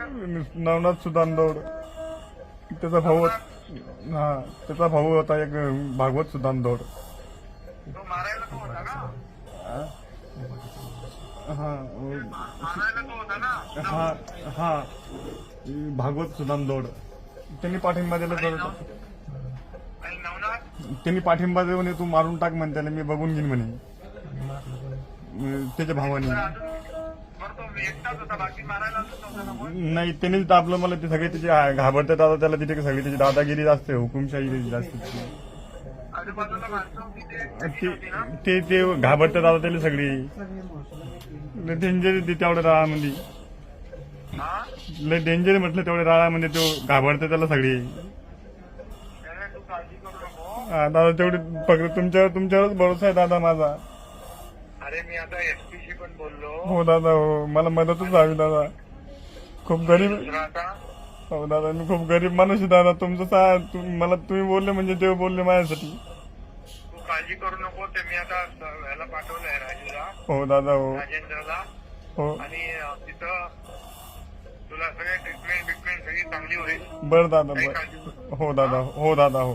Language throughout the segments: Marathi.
नवनाथ सुदानदौड. त्याचा भाऊ हा त्याचा भाऊ होता एक भागवत होता का? हा हा हा भागवत सुदानदौड. त्यांनी पाठिंबा दिला तर त्यांनी पाठिंबा देऊन तू मारून टाक म्हणे त्याला मी बघून घेईन म्हणे. त्याच्या भावाने. नाही त्यांनीच दाबलं मला ते सगळे त्याचे घाबरते दादा त्याला तिथे सगळी त्याची दादागिरी असते हुकुमशाही त्याची जास्त ते ते घाबरते दादा ते त्याला सगळी. लय डेंजर ते तेवढ्या राळामध्ये. लय डेंजर म्हटलं तेवढ्या राळामध्ये तो घाबरते त्याला सगळी. दादा तेवढी फक्त तुमच्यावर तुमच्यावरच भरोसा आहे दादा माझा. अरे मी आता पण बोललो. हो दादा हो. मला मदतच हवी दादा. खूप गरीब दुसरं हो दादा मी खूप गरीब माणूस आहे दादा. तुमचं सा मला तुम्ही बोलले म्हणजे देव बोलले माझ्यासाठी. तू काळजी करू नको ते मी आता ह्याला पाठवलंय राजूला. हो दादा हो. राजेंद्रला. हो. आणि अं, तिथं तुला सगळे ट्रीटमेंट बिटमेंट सगळी चांगली होईल. बर दादा काही बर. काळजी करू नको. हो दादा हो दादा हो.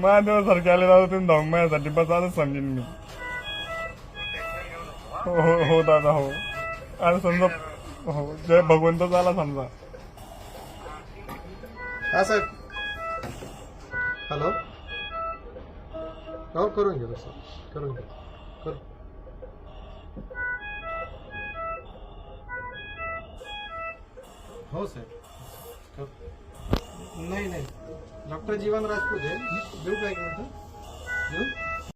महादेवासारखे आले दादा तुम्ही धावून माझ्यासाठी बस आजच समजेन मी हो, हो हो दादा हो. आणि समजा हो जय भगवंत झाला समजा. हा साहेब. हॅलो हो करून घ्या सर करून घ्या. कर. हो साहेब. कर नाही नाही डॉक्टर जीवन राजपूत आहे देऊ का एक मिनिट देऊ